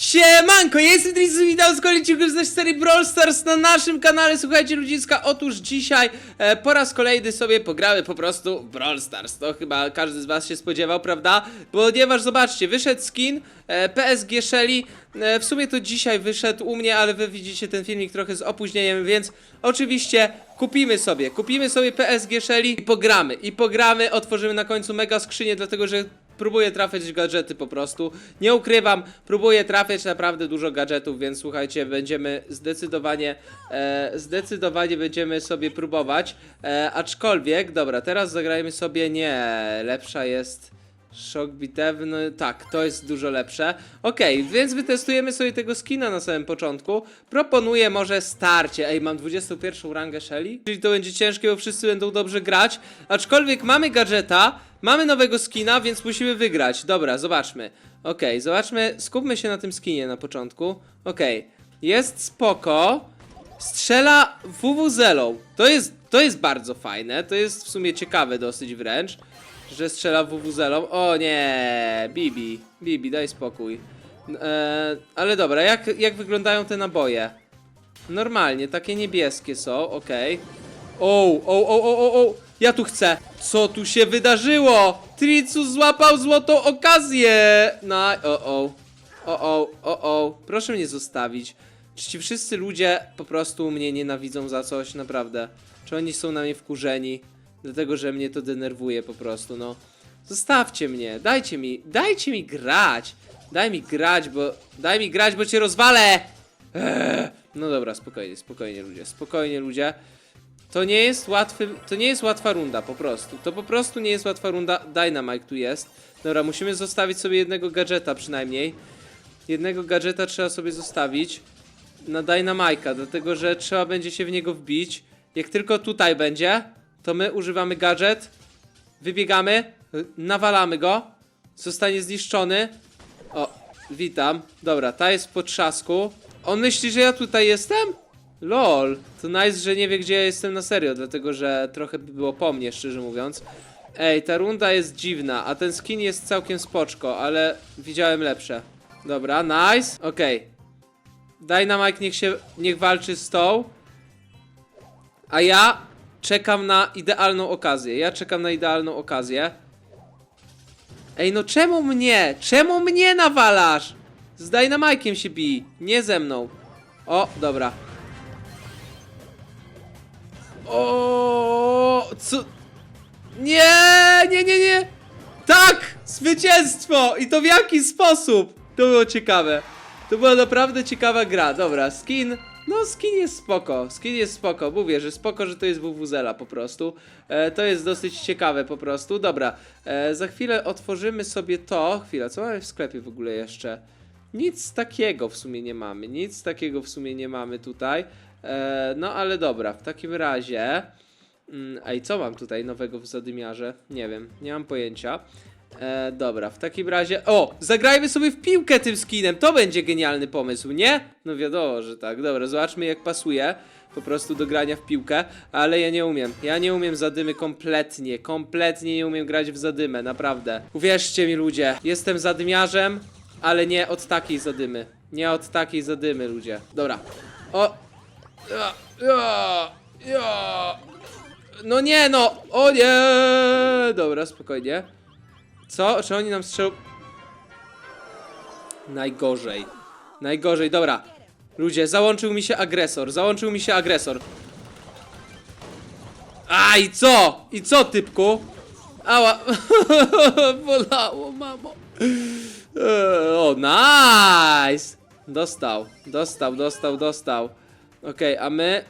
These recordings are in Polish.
Siemanko, jestem Trisy, witam z kolejnym z serii Brawl Stars na naszym kanale. Słuchajcie ludziska, otóż dzisiaj e, po raz kolejny sobie pograły po prostu w Brawl Stars. To chyba każdy z was się spodziewał, prawda? Ponieważ zobaczcie, wyszedł skin e, PSG Shelly. E, w sumie to dzisiaj wyszedł u mnie, ale wy widzicie ten filmik trochę z opóźnieniem, więc oczywiście kupimy sobie, kupimy sobie PSG Shelly i pogramy. I pogramy, otworzymy na końcu mega skrzynię, dlatego że Próbuję trafiać gadżety po prostu. Nie ukrywam, próbuję trafiać naprawdę dużo gadżetów, więc słuchajcie, będziemy zdecydowanie, e, zdecydowanie będziemy sobie próbować. E, aczkolwiek, dobra, teraz zagrajmy sobie, nie, lepsza jest szok bitewny, tak, to jest dużo lepsze. Okej, więc wytestujemy sobie tego skina na samym początku. Proponuję może starcie, ej, mam 21 rangę Shelly, czyli to będzie ciężkie, bo wszyscy będą dobrze grać. Aczkolwiek mamy gadżeta, Mamy nowego skina, więc musimy wygrać. Dobra, zobaczmy. Okej, zobaczmy, skupmy się na tym skinie na początku. Okej, jest spoko. Strzela WWZelą. To jest, to jest bardzo fajne, to jest w sumie ciekawe dosyć wręcz, że strzela WWZelą. O nie, Bibi, Bibi, daj spokój. Eee, ale dobra, jak, jak wyglądają te naboje? Normalnie, takie niebieskie są, okej. O, o, o, o, o, o, ja tu chcę. Co tu się wydarzyło? Tricu złapał złotą okazję. No, o, o, o, o, o, o, proszę mnie zostawić. Czy ci wszyscy ludzie po prostu mnie nienawidzą za coś, naprawdę? Czy oni są na mnie wkurzeni? Dlatego, że mnie to denerwuje po prostu, no. Zostawcie mnie, dajcie mi, dajcie mi grać. Daj mi grać, bo, daj mi grać, bo cię rozwalę. Eee. No dobra, spokojnie, spokojnie ludzie, spokojnie ludzie. To nie jest łatwy, to nie jest łatwa runda po prostu. To po prostu nie jest łatwa runda. Dynamite tu jest. Dobra, musimy zostawić sobie jednego gadżeta przynajmniej. Jednego gadżeta trzeba sobie zostawić na Dynamite'a, dlatego że trzeba będzie się w niego wbić. Jak tylko tutaj będzie, to my używamy gadżet, wybiegamy, nawalamy go, zostanie zniszczony. O, witam. Dobra, ta jest w potrzasku. On myśli, że ja tutaj jestem? Lol, to nice, że nie wie gdzie ja jestem na serio, dlatego że trochę by było po mnie, szczerze mówiąc. Ej, ta runda jest dziwna, a ten skin jest całkiem spoczko, ale widziałem lepsze. Dobra, nice, okej. Dynamite niech się, niech walczy z tą. A ja czekam na idealną okazję, ja czekam na idealną okazję. Ej, no czemu mnie? Czemu mnie nawalasz? Z Dynamike'iem się bij, nie ze mną. O, dobra. O, co? Nie, nie, nie, nie. Tak, zwycięstwo i to w jaki sposób? To było ciekawe. To była naprawdę ciekawa gra. Dobra, skin. No, skin jest spoko. Skin jest spoko. Mówię, że spoko, że to jest WWZela po prostu. E, to jest dosyć ciekawe po prostu. Dobra, e, za chwilę otworzymy sobie to. Chwila, co mamy w sklepie w ogóle jeszcze? Nic takiego w sumie nie mamy. Nic takiego w sumie nie mamy tutaj. E, no ale dobra, w takim razie. Mm, a i co mam tutaj nowego w zadymiarze? Nie wiem, nie mam pojęcia. E, dobra, w takim razie. O! Zagrajmy sobie w piłkę tym skinem! To będzie genialny pomysł, nie? No wiadomo, że tak. Dobra, zobaczmy jak pasuje po prostu do grania w piłkę, ale ja nie umiem. Ja nie umiem zadymy kompletnie. Kompletnie nie umiem grać w zadymę, naprawdę. Uwierzcie mi, ludzie, jestem zadymiarzem, ale nie od takiej zadymy. Nie od takiej zadymy, ludzie. Dobra. O! Ja, ja, ja. No nie no! O nie! Dobra, spokojnie. Co? Czy oni nam strzelą? Najgorzej. Najgorzej, dobra. Ludzie, załączył mi się agresor. Załączył mi się agresor. A i co? I co, typku? Ała. Bolało, mamo. Eee, O, nice! Dostał, dostał, dostał, dostał. Okej, a my...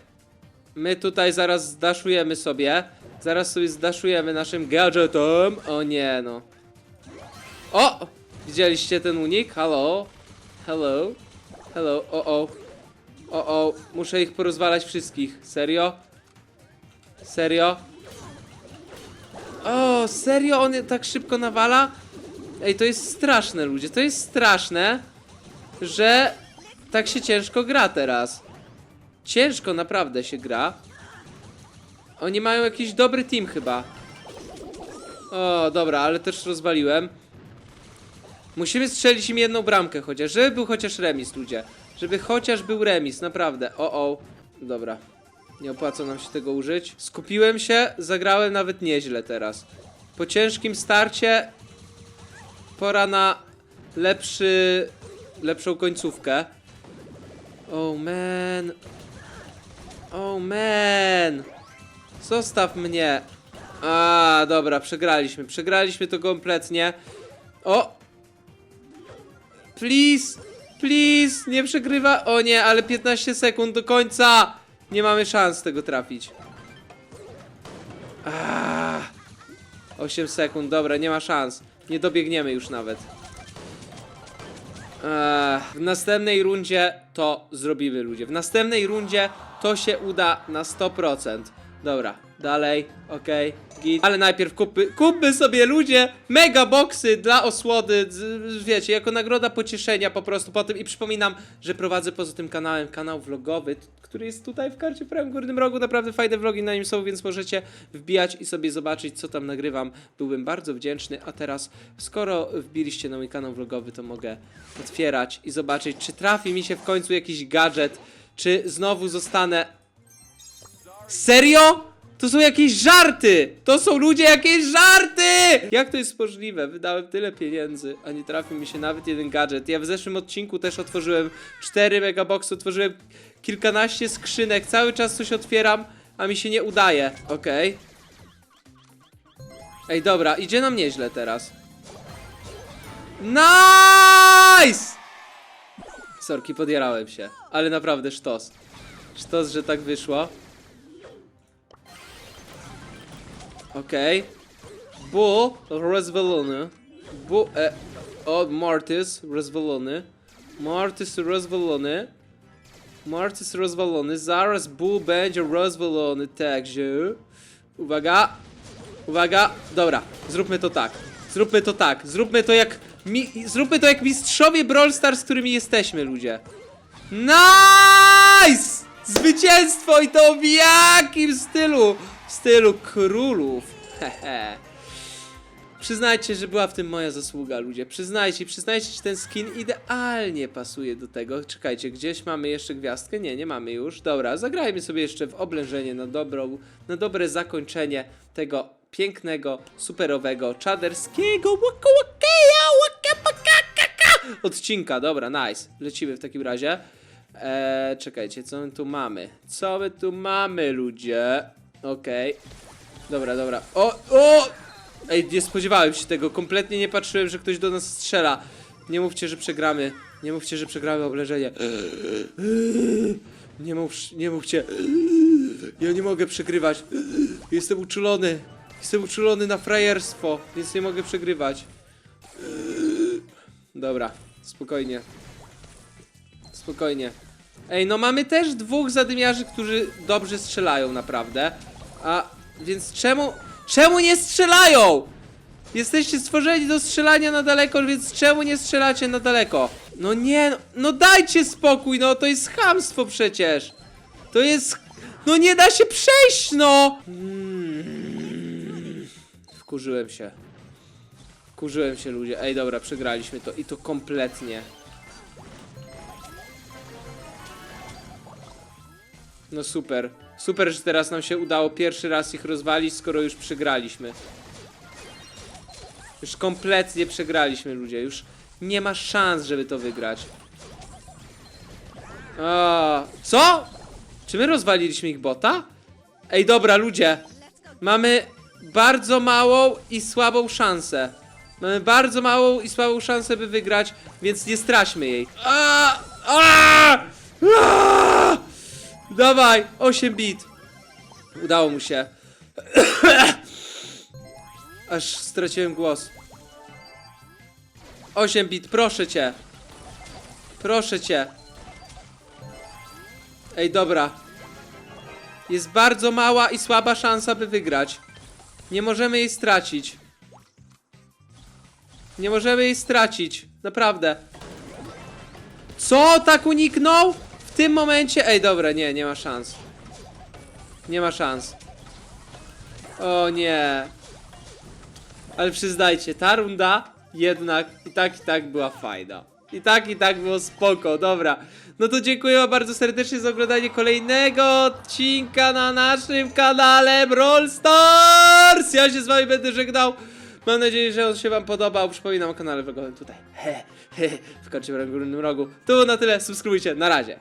My tutaj zaraz zdaszujemy sobie. Zaraz sobie zdaszujemy naszym gadżetem. O nie, no. O! Widzieliście ten unik? Hello? Hello? Hello? O, o. O, o. Muszę ich porozwalać wszystkich. Serio? Serio? O, serio? On tak szybko nawala? Ej, to jest straszne, ludzie. To jest straszne, że tak się ciężko gra teraz. Ciężko naprawdę się gra. Oni mają jakiś dobry team chyba. O, dobra, ale też rozwaliłem. Musimy strzelić im jedną bramkę chociaż, żeby był chociaż remis, ludzie. Żeby chociaż był remis, naprawdę. O, o. Dobra. Nie opłaca nam się tego użyć. Skupiłem się, zagrałem nawet nieźle teraz. Po ciężkim starcie pora na lepszy, lepszą końcówkę. Oh man. Oh man. Zostaw mnie. A, dobra, przegraliśmy. Przegraliśmy to kompletnie. O! Please! Please! Nie przegrywa. O nie, ale 15 sekund do końca! Nie mamy szans tego trafić. Ah. 8 sekund, dobra, nie ma szans. Nie dobiegniemy już nawet. Ech, w następnej rundzie to zrobimy, ludzie. W następnej rundzie to się uda na 100%. Dobra, dalej, okej, git. Ale najpierw kupmy, kupmy sobie, ludzie, mega boxy dla osłody, z- wiecie, jako nagroda pocieszenia po prostu po tym. I przypominam, że prowadzę poza tym kanałem kanał vlogowy, który jest tutaj w karcie w prawym górnym rogu. Naprawdę fajne vlogi na nim są, więc możecie wbijać i sobie zobaczyć, co tam nagrywam. Byłbym bardzo wdzięczny. A teraz, skoro wbiliście na mój kanał vlogowy, to mogę otwierać i zobaczyć, czy trafi mi się w końcu jakiś gadżet, czy znowu zostanę Serio? To są jakieś żarty! To są ludzie jakieś żarty! Jak to jest możliwe? Wydałem tyle pieniędzy, a nie trafił mi się nawet jeden gadżet. Ja w zeszłym odcinku też otworzyłem 4 megaboxy, otworzyłem kilkanaście skrzynek, cały czas coś otwieram, a mi się nie udaje. Okej. Ej, dobra, idzie nam nieźle teraz. Nice! Sorki, podjarałem się, ale naprawdę sztos. Sztos, że tak wyszło. Okej. Bull rozwalony. Bu... E, o, Mortis rozwalony. Mortis rozwalony. Mortis rozwalony. Zaraz Bull będzie rozwalony także. Uwaga. Uwaga. Dobra, zróbmy to tak. Zróbmy to tak. Zróbmy to jak... Mi, zróbmy to jak mistrzowie Brawl Stars, którymi jesteśmy, ludzie. Nice! Zwycięstwo i to w jakim stylu? Stylu królów. Hehe. Przyznajcie, że była w tym moja zasługa, ludzie. Przyznajcie, przyznajcie, że ten skin idealnie pasuje do tego. Czekajcie, gdzieś mamy jeszcze gwiazdkę? Nie, nie mamy już. Dobra, zagrajmy sobie jeszcze w oblężenie na, dobrą, na dobre zakończenie tego pięknego, superowego, czaderskiego waka, waka, paka, kaka odcinka. Dobra, nice. Lecimy w takim razie. Eee, czekajcie, co my tu mamy? Co my tu mamy, ludzie? Okej. Dobra, dobra. O, o! Ej, nie spodziewałem się tego. Kompletnie nie patrzyłem, że ktoś do nas strzela. Nie mówcie, że przegramy. Nie mówcie, że przegramy oblężenie. Nie mów, nie mówcie. Ja nie mogę przegrywać. Jestem uczulony. Jestem uczulony na frajerstwo, więc nie mogę przegrywać. Dobra, spokojnie. Spokojnie. Ej, no mamy też dwóch zadymiarzy, którzy dobrze strzelają naprawdę. A więc czemu. Czemu nie strzelają? Jesteście stworzeni do strzelania na daleko, więc czemu nie strzelacie na daleko? No nie, no, no dajcie spokój, no to jest chamstwo przecież. To jest. No nie da się przejść, no! Mm. Wkurzyłem się. Wkurzyłem się, ludzie. Ej, dobra, przegraliśmy to i to kompletnie. No super. Super, że teraz nam się udało pierwszy raz ich rozwalić, skoro już przegraliśmy. Już kompletnie przegraliśmy, ludzie. Już nie ma szans, żeby to wygrać. O, co? Czy my rozwaliliśmy ich bota? Ej, dobra, ludzie. Mamy bardzo małą i słabą szansę. Mamy bardzo małą i słabą szansę, by wygrać, więc nie straćmy jej. A, a, a! Dawaj, 8 bit. Udało mu się. Aż straciłem głos. 8 bit, proszę cię. Proszę cię. Ej, dobra. Jest bardzo mała i słaba szansa, by wygrać. Nie możemy jej stracić. Nie możemy jej stracić. Naprawdę. Co? Tak uniknął? Tym momencie... Ej, dobra, nie, nie ma szans. Nie ma szans. O nie. Ale przyznajcie, ta runda jednak i tak i tak była fajna. I tak i tak było spoko, dobra. No to dziękuję bardzo serdecznie za oglądanie kolejnego odcinka na naszym kanale Brawl Stars! Ja się z wami będę żegnał. Mam nadzieję, że on się wam podobał. Przypominam o kanale vlogowym tutaj. He, he, w końcu rogu. Tu na tyle, subskrybujcie, na razie.